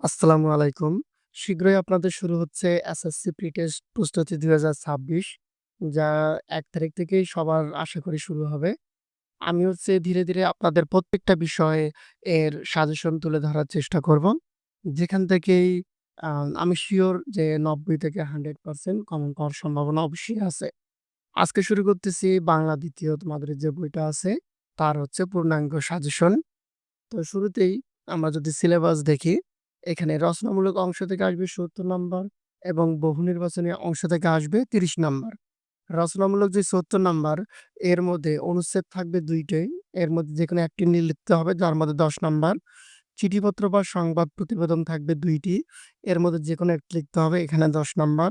আসসালামু আলাইকুম। শীঘ্রই আপনাদের শুরু হচ্ছে এসএসসি প্রি-টেস্ট প্রস্তুতি ২০২৬ যা এক তারিখ থেকেই সবার আশা করি শুরু হবে। আমি হচ্ছে ধীরে, ধীরে আপনাদের প্রত্যেকটা বিষয়ে এর সাজেশন তুলে ধরার চেষ্টা করব। যেখান থেকেই আমি শিওর যে ৯০ থেকে 100% কমন পাওয়ার সম্ভাবনা অবশ্যই আছে। আজকে শুরু করতেছি বাংলা ২য় তোমাদের যে বইটা আছে তার হচ্ছে পূর্ণাঙ্গ সাজেশন। তো শুরুতেই আমরা যদি সিলেবাস দেখি, এখানে রচনামূলক অংশ থেকে আসবে ৭০ নাম্বার এবং বহু নির্বাচনী অংশ থেকে আসবে ৩০ নাম্বার। রচনামূলক যে ৭০ নাম্বার এর মধ্যে অনুচ্ছেদ থাকবে ২ টাই। এর মধ্যে যে কোনো একটি নিয়ে লিখতে হবে যার মধ্যে ১০ নাম্বার। চিঠিপত্র বা সংবাদ প্রতিবেদন থাকবে দুইটি এর মধ্যে যে কোনো একটি লিখতে হবে এখানে ১০ নাম্বার।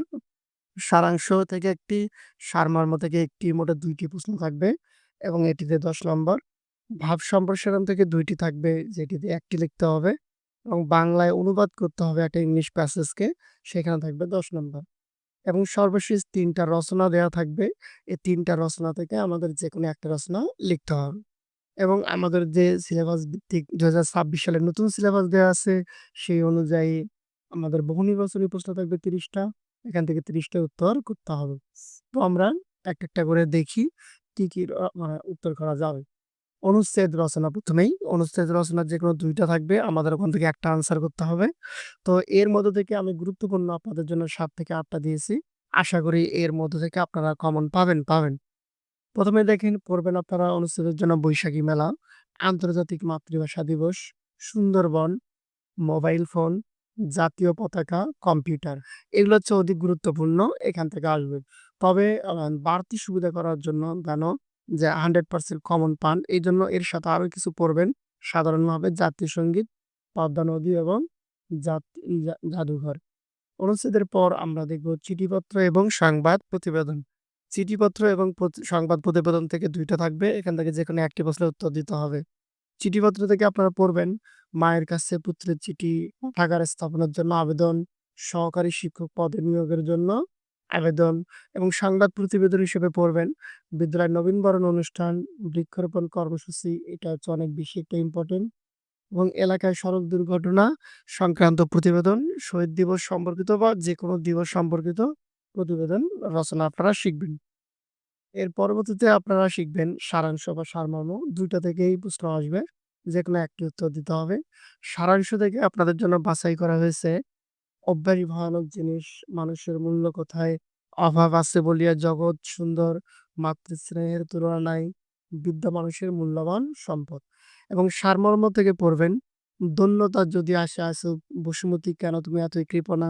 সারাংশ থেকে একটি, সারমর্ম থেকে একটি মোটে দুইটি প্রশ্ন থাকবে এবং এটিতে দশ নম্বর ভাব সম্প্রসারণ থেকে দুইটি থাকবে যেটিতে একটি লিখতে হবে এবং বাংলায় অনুবাদ করতে হবে একটা ইংলিশ প্যাসেজকে সেখানে থাকবে দশ নম্বর এবং সর্বশেষ তিনটা রচনা দেয়া থাকবে। এই তিনটা রচনা থেকে আমাদের যেকোনো একটা রচনা লিখতে হবে। এবং আমাদের যে সিলেবাস ভিত্তিক ২০২৬ সালের নতুন সিলেবাস দেওয়া আছে সেই অনুযায়ী আমাদের বহু নির্বাচনী প্রশ্ন থাকবে তিরিশটা এখান থেকে তিরিশটা উত্তর করতে হবে। তো আমরা একটা, একটা করে দেখি কি, কি র উত্তর করা যাবে। অনুচ্ছেদ রচনা প্রথমেই অনুচ্ছেদ রচনা যে কোনো দুইটা থাকবে। আমাদের ওখান থেকে একটা আনসার করতে হবে। তো এর মধ্যে থেকে আমি গুরুত্বপূর্ণ আপনাদের জন্য সাত থেকে আটটা দিয়েছি। আশা করি এর মধ্যে থেকে আপনারা কমন পাবেন, পাবেন। প্রথমে দেখেন পড়বেন আপনারা অনুচ্ছেদের জন্য বৈশাখী মেলা, আন্তর্জাতিক মাতৃভাষা দিবস, সুন্দরবন, মোবাইল ফোন, জাতীয় পতাকা, কম্পিউটার। এগুলো হচ্ছে অধিক গুরুত্বপূর্ণ এখান থেকে আসবে। তবে বাড়তি সুবিধা করার জন্য যেন যে 100% কমন পান এইজন্য এর সাথে আরও কিছু পড়বেন। সাধারণভাবে জাতীয় সংগীত, পদ্মা নদী এবং জাদুঘর। অনুচ্ছেদের পর আমরা দেখব চিঠিপত্র এবং সংবাদ প্রতিবেদন। চিঠিপত্র এবং সংবাদ প্রতিবেদন থেকে দুইটা থাকবে। এখান থেকে যে কোনো একটি প্রশ্নের উত্তর দিতে হবে। চিঠিপত্র থেকে আপনারা পড়বেন মায়ের কাছে পুত্রের চিঠি, পাঠাগার স্থাপনের জন্য আবেদন, সহকারী শিক্ষক পদে নিয়োগের জন্য আবেদন এবং সংবাদ প্রতিবেদন হিসেবে পড়বেন বিদ্যালয়ের নবীনবরণ অনুষ্ঠান, বৃক্ষরোপণ কর্মসূচি এটা হচ্ছে অনেক বেশি একটা ইম্পোর্টেন্ট এবং এলাকায় সড়ক দুর্ঘটনা সংক্রান্ত প্রতিবেদন, শহীদ দিবস সম্পর্কিত বা যেকোনো দিবস সম্পর্কিত প্রতিবেদন রচনা আপনারা শিখবেন। এর পরবর্তীতে আপনারা শিখবেন সারাংশ বা সারমর্ম দুইটা থেকেই প্রশ্ন আসবে। যেকোনো একটি উত্তর দিতে হবে। সারাংশ থেকে আপনাদের জন্য বাছাই করা হয়েছে অভ্যাসই ভয়ানক জিনিস, মানুষের মূল্য কোথায়, অভাব আছে বলিয়া জগৎ সুন্দর, মাতৃস্নেহের তুলনা নাই, বিদ্যা মানুষের মূল্যবান সম্পদ। এবং সারমর্ম থেকে পড়বেন দৈন্যতা যদি আসে আসুক, বসুমতী কেন তুমি এতই কৃপণা,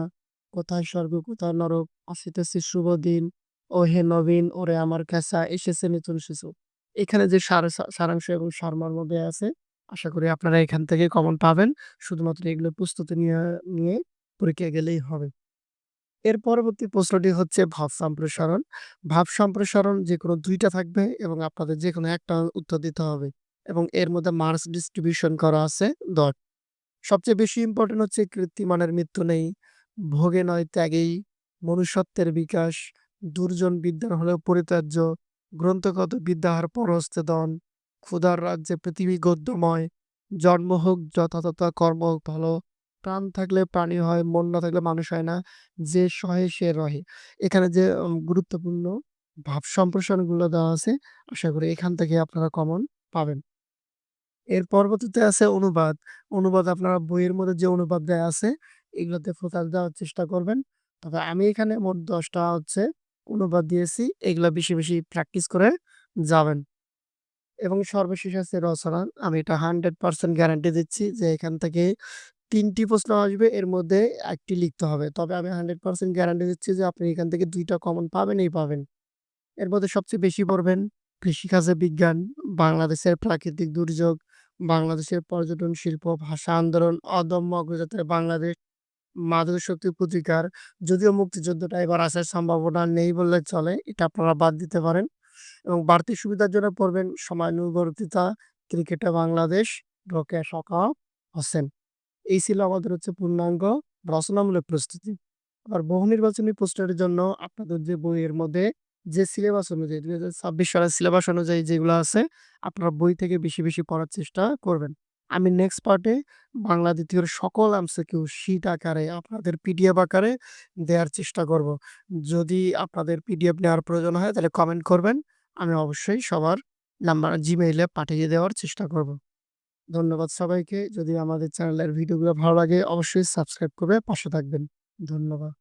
কোথায় স্বর্গ কোথায় নরক, আসিতেছে শুভ দিন, ও হে নবীন ওরে আমার খেঁচা এসেছে নতুন শিশু। এখানে যে সার সারাংশ এবং সারমর্ম দেয়া আছে আশা করি আপনারা এখান থেকে কমন পাবেন। শুধুমাত্র এগুলো প্রস্তুতি নিয়ে নিয়ে পরীক্ষায় গেলেই হবে। এর পরবর্তী প্রশ্নটি হচ্ছে ভাব সম্প্রসারণ। ভাব সম্প্রসারণ যে কোনো দুইটা থাকবে এবং আপনাদের যেকোনো একটা উত্তর দিতে হবে এবং এর মধ্যে মার্কস ডিস্ট্রিবিউশন করা আছে ১০। সবচেয়ে বেশি ইম্পোর্টেন্ট হচ্ছে কীর্তিমানের মৃত্যু নেই, ভোগে নয় ত্যাগেই, মনুষ্যত্বের বিকাশ, দুর্জন বিদ্যার হলেও পরিত্যাজ্য, গ্রন্থগত বিদ্যাহার পরহস্তে দন, ক্ষুধার রাজ্যে পৃথিবী গদ্যময়, জন্ম হোক যথাযথ কর্ম হোক ভালো, প্রাণ থাকলে প্রাণী হয়, মন না থাকলে মানুষ হয় না, যে সহে সে রহে। এখানে যে গুরুত্বপূর্ণ ভাব সম্প্রসারণগুলো দেওয়া আছে আশা করি এখান থেকে আপনারা কমন পাবেন। এর পরবর্তীতে আছে অনুবাদ। অনুবাদ আপনারা বইয়ের মধ্যে যে অনুবাদ দেয়া আছে এগুলোতে ফোকাস দেওয়ার চেষ্টা করবেন। তবে আমি এখানে মোট ১০ টা হচ্ছে অনুবাদ দিয়েছি। এগুলা বেশি, বেশি প্র্যাকটিস করে যাবেন। এবং সর্বশেষ আছে রচনা। আমি এটা 100% গ্যারান্টি দিচ্ছি যে এখান থেকে ৩ টি প্রশ্ন আসবে এর মধ্যে একটি লিখতে হবে। তবে আমি 100% গ্যারান্টি দিচ্ছি যে আপনি এখান থেকে ২ টা কমন পাবেনই পাবেন। এর মধ্যে সবচেয়ে বেশি পড়বেন কৃষিকাজে বিজ্ঞান, বাংলাদেশের প্রাকৃতিক দুর্যোগ, বাংলাদেশের পর্যটন শিল্প, ভাষা আন্দোলন, অদম্য অগ্রযাত্রায় বাংলাদেশ, মাদকাসক্তির প্রতিকার। যদিও মুক্তিযুদ্ধটা এবার আসার সম্ভাবনা নেই বললে চলে। এটা আপনারা বাদ দিতে পারেন এবং বাড়তি সুবিধার জন্য পড়বেন সময় সময়ানুবর্তিতা, ক্রিকেটে বাংলাদেশ, রোকেয়া সাকা হোসেন। এই ছিল আমাদের হচ্ছে পূর্ণাঙ্গ রচনামূলক প্রস্তুতি। আর বহু নির্বাচনী প্রশ্নের জন্য আপনাদের যে বইয়ের মধ্যে যে সিলেবাস অনুযায়ী ২০২৬ সালের সিলেবাস অনুযায়ী যেগুলো আছে আপনারা বই থেকে বেশি, বেশি পড়ার চেষ্টা করবেন। আমি নেক্সট পার্টে বাংলা ২য় র সকল এমসিকিউ শীট আকারে আপনাদের পিডিএফ আকারে দেওয়ার চেষ্টা করব। যদি আপনাদের পিডিএফ নেওয়ার প্রয়োজন হয় তাহলে কমেন্ট করবেন। আমি অবশ্যই সবার নাম্বার জিমেইলে পাঠিয়ে দেওয়ার চেষ্টা করব। ধন্যবাদ সবাইকে। যদি আমাদের চ্যানেলের ভিডিওগুলো ভালো লাগে অবশ্যই সাবস্ক্রাইব করে পাশে থাকবেন। ধন্যবাদ।